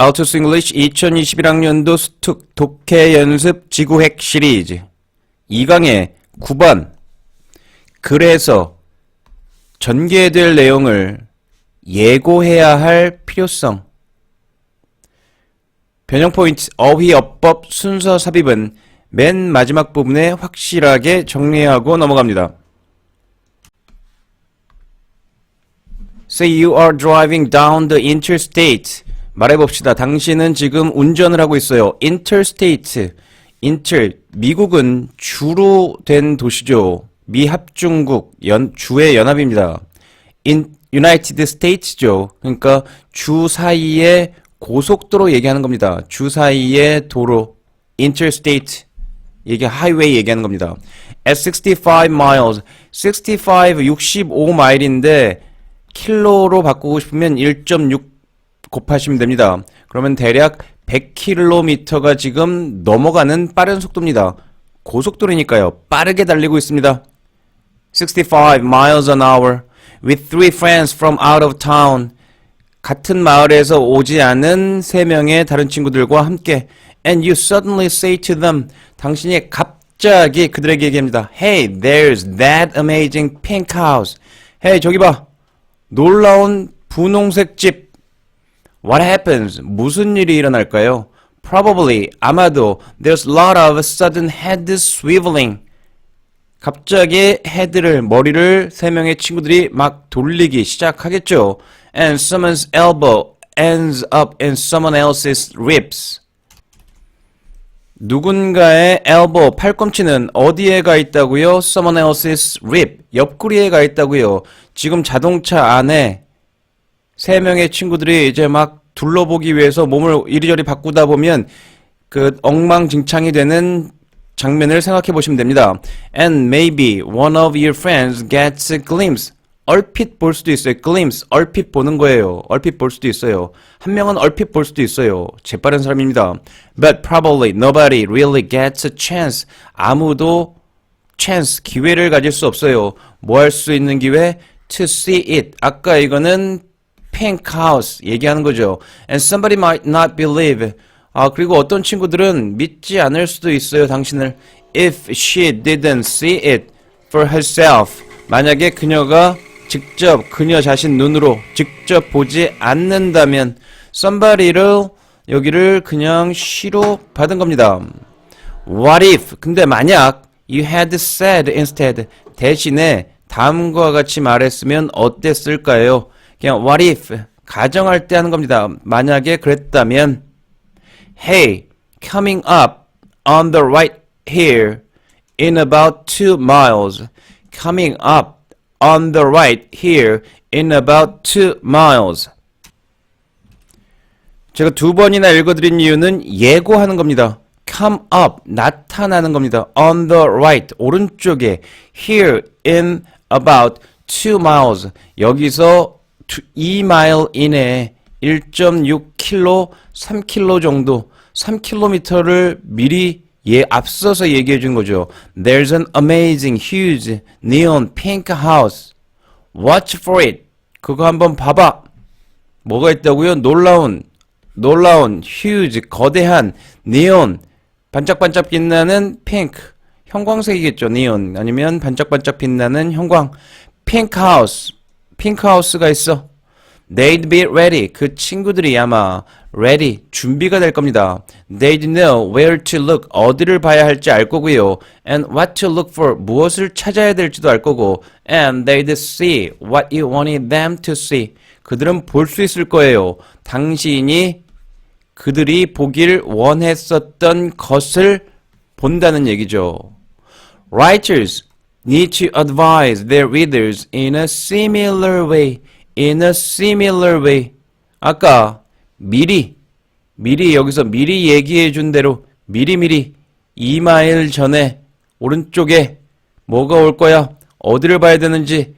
Altus English 2021학년도 스툭 독해 연습 지구핵 시리즈 2강의 9번 그래서 전개될 내용을 예고해야 할 필요성 변형 포인트 어휘 어법 순서 삽입은 맨 마지막 부분에 확실하게 정리하고 넘어갑니다. Say you are driving down the interstate. 말해봅시다. 당신은 지금 운전을 하고 있어요. interstate. inter. 미국은 주로 된 도시죠. 미합중국 연, 주의 연합입니다. in United States죠. 그러니까 주 사이의 고속도로 얘기하는 겁니다. 주 사이의 도로. interstate. 이게 하이웨이 얘기하는 겁니다. At 65 miles. 65, 65마일인데 킬로로 바꾸고 싶으면 1.6 곱하시면 됩니다. 그러면 대략 100km가 지금 넘어가는 빠른 속도입니다. 고속도로니까요. 빠르게 달리고 있습니다. 65 miles an hour with three friends from out of town. 같은 마을에서 오지 않은 세 명의 다른 친구들과 함께 and you suddenly say to them 당신이 갑자기 그들에게 얘기합니다. Hey, there's that amazing pink house. Hey, 저기 봐. 놀라운 분홍색 집. What happens? 무슨 일이 일어날까요? Probably, 아마도, there's a lot of sudden head swiveling. 갑자기 헤드를, 머리를 세 명의 친구들이 막 돌리기 시작하겠죠. And someone's elbow ends up in someone else's ribs. 누군가의 elbow, 팔꿈치는 어디에 가 있다고요? Someone else's rib, 옆구리에 가 있다고요. 지금 자동차 안에 세 명의 친구들이 이제 막 둘러보기 위해서 몸을 이리저리 바꾸다 보면 그 엉망진창이 되는 장면을 생각해 보시면 됩니다. And maybe one of your friends gets a glimpse. 얼핏 볼 수도 있어요. glimpse. 얼핏 보는 거예요. 얼핏 볼 수도 있어요. 한 명은 얼핏 볼 수도 있어요. 재빠른 사람입니다. But probably nobody really gets a chance. 아무도 chance, 기회를 가질 수 없어요. 뭐 할 수 있는 기회? To see it. 아까 이거는 pink house 얘기하는 거죠. And somebody might not believe. 아, 그리고 어떤 친구들은 믿지 않을 수도 있어요, 당신을. If she didn't see it for herself. 만약에 그녀가 직접 그녀 자신 눈으로 직접 보지 않는다면 somebody를 여기를 그냥 시로 받은 겁니다. What if? 근데 만약 you had said instead 대신에 다음과 같이 말했으면 어땠을까요? 그냥 what if 가정할 때 하는 겁니다. 만약에 그랬다면 Hey, coming up on the right here in about two miles. Coming up on the right here in about two miles. 제가 두 번이나 읽어드린 이유는 예고하는 겁니다. come up, 나타나는 겁니다. on the right, 오른쪽에 here in about two miles, 여기서 2마일 이내에 1.6km, 3km 정도, 3km를 미리 예, 앞서서 얘기해 준 거죠. There's an amazing, huge, neon pink house. Watch for it. 그거 한번 봐봐. 뭐가 있다고요? 놀라운, 놀라운, huge, 거대한, neon, 반짝반짝 빛나는 핑크. 형광색이겠죠, neon. 아니면 반짝반짝 빛나는 형광. pink house. 핑크 하우스가 있어. They'd be ready. 그 친구들이 아마 ready, 준비가 될 겁니다. They'd know where to look. 어디를 봐야 할지 알 거고요. And what to look for. 무엇을 찾아야 될지도 알 거고. And they'd see what you wanted them to see. 그들은 볼 수 있을 거예요. 당신이 그들이 보길 원했었던 것을 본다는 얘기죠. Writers need to advise their readers in a similar way. In a similar way. 아까 미리 미리 여기서 미리 얘기해 준 대로 미리미리 2마일 전에 오른쪽에 뭐가 올 거야? 어디를 봐야 되는지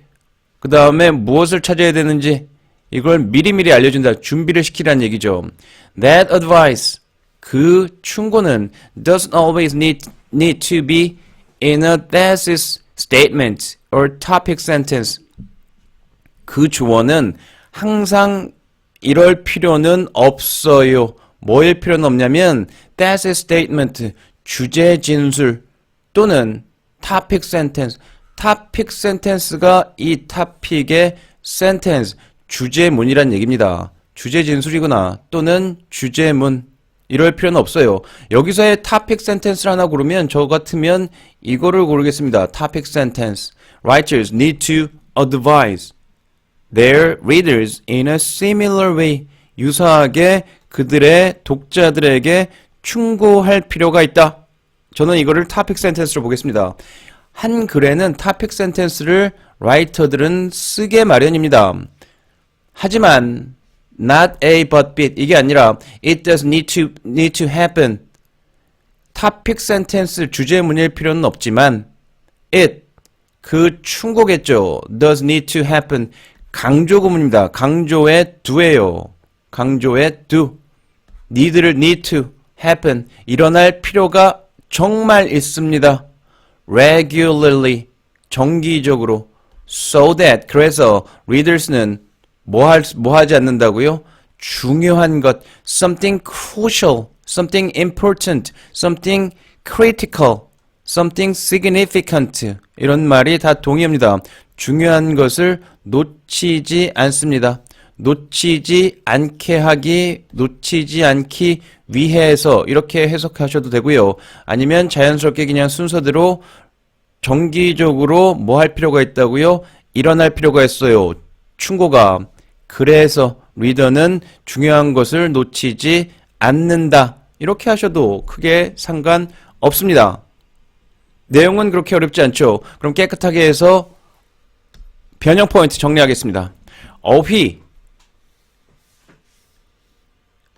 그 다음에 무엇을 찾아야 되는지 이걸 미리미리 알려준다. 준비를 시키라는 얘기죠. That advice 그 충고는 doesn't always need, need to be in a thesis statement or topic sentence. 그 조언은 항상 이럴 필요는 없어요. 뭐일 필요는 없냐면 that's a statement 주제 진술 또는 topic sentence topic sentence가 이 topic의 sentence 주제문이란 얘기입니다. 주제 진술이거나 또는 주제문 이럴 필요는 없어요. 여기서의 topic sentence를 하나 고르면 저 같으면 이거를 고르겠습니다. topic sentence. Writers need to advise their readers in a similar way. 유사하게 그들의 독자들에게 충고할 필요가 있다. 저는 이거를 topic sentence로 보겠습니다. 한 글에는 topic sentence를 라이터들은 쓰게 마련입니다. 하지만 not a but b 이게 아니라 it does need to need to happen. topic sentence 주제문일 필요는 없지만 it 그 충고겠죠. does need to happen. 강조 구문입니다. 강조의 do예요. 강조의 do. need를 need to happen. 일어날 필요가 정말 있습니다. regularly. 정기적으로. so that. 그래서 readers는 뭐, 할, 뭐 하지 않는다고요? 중요한 것. something crucial. something important. something critical. something significant 이런 말이 다 동의합니다. 중요한 것을 놓치지 않습니다. 놓치지 않게 하기, 놓치지 않기 위해서 이렇게 해석하셔도 되고요. 아니면 자연스럽게 그냥 순서대로 정기적으로 뭐 할 필요가 있다고요? 일어날 필요가 있어요. 충고가 그래서 리더는 중요한 것을 놓치지 않는다. 이렇게 하셔도 크게 상관 없습니다. 내용은 그렇게 어렵지 않죠. 그럼 깨끗하게 해서 변형 포인트 정리하겠습니다. 어휘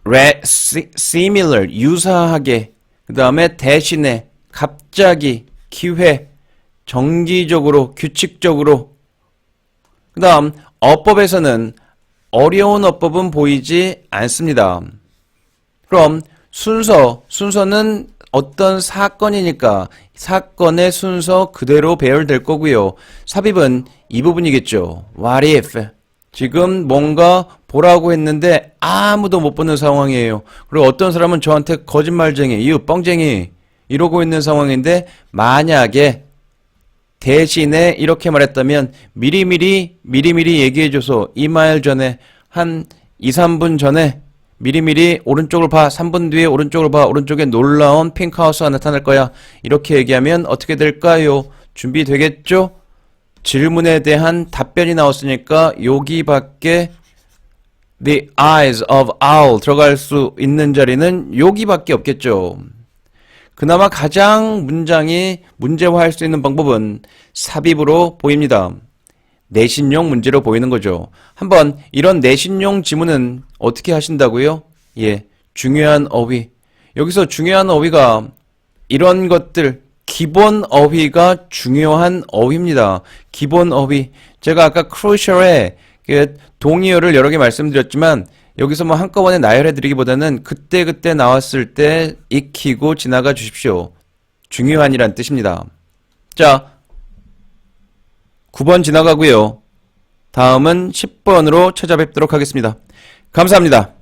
re, si- similar 유사하게 그 다음에 대신에 갑자기 기회 정기적으로 규칙적으로 그 다음 어법에서는 어려운 어법은 보이지 않습니다. 그럼 순서, 순서는 어떤 사건이니까 사건의 순서 그대로 배열될 거고요. 삽입은 이 부분이겠죠. What if? 지금 뭔가 보라고 했는데 아무도 못 보는 상황이에요. 그리고 어떤 사람은 저한테 거짓말쟁이, 이유 뻥쟁이 이러고 있는 상황인데 만약에 대신에 이렇게 말했다면 미리미리 미리미리 얘기해줘서 이말 전에 한 2, 3분 전에 미리미리 오른쪽을 봐 3분 뒤에 오른쪽을 봐 오른쪽에 놀라운 핑크하우스가 나타날 거야 이렇게 얘기하면 어떻게 될까요? 준비되겠죠? 질문에 대한 답변이 나왔으니까 여기밖에 the eyes of owl 들어갈 수 있는 자리는 여기밖에 없겠죠. 그나마 가장 문장이 문제화할 수 있는 방법은 삽입으로 보입니다. 내신용 문제로 보이는 거죠. 한번 이런 내신용 지문은 어떻게 하신다고요? 예, 중요한 어휘. 여기서 중요한 어휘가 이런 것들 기본 어휘가 중요한 어휘입니다. 기본 어휘. 제가 아까 crucial에 그 동의어를 여러 개 말씀드렸지만 여기서 뭐 한꺼번에 나열해 드리기보다는 그때 그때 나왔을 때 익히고 지나가 주십시오. 중요한이란 뜻입니다. 자, 9번 지나가고요. 다음은 10번으로 찾아뵙도록 하겠습니다. 감사합니다.